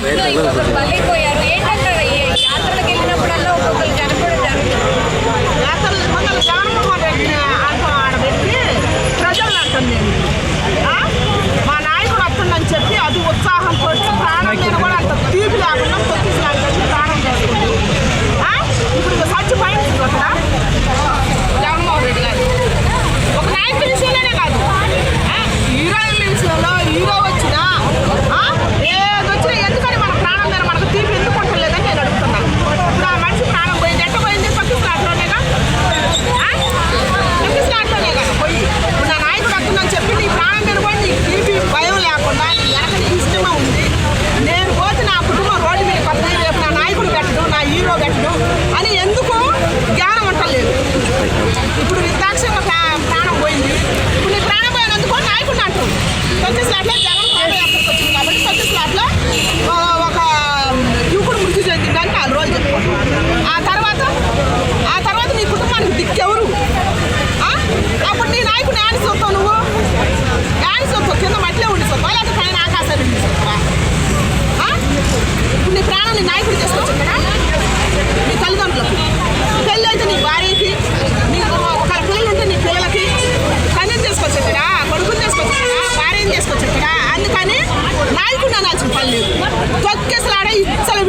బలైపోయారు. ఏంటంటారు యాత్రలకు వెళ్ళినప్పుడల్లా ఒక్కొక్కరు నీ ప్రాణాన్ని నాయకుడు చేసుకొచ్చింది కదా నీ తల్లిదండ్రులకు. పెళ్ళి అయితే నీ భార్యకి నీ ఒక పిల్లలు ఉంటే నీ పిల్లలకి కన్యం కదా కొడుకుని చేసుకొచ్చేట్టుగా భార్యని కదా అందుకని నాయకుడు అనాల్సిన పని లేదు. తొక్కేసలాడే ఇచ్చలు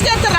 після того.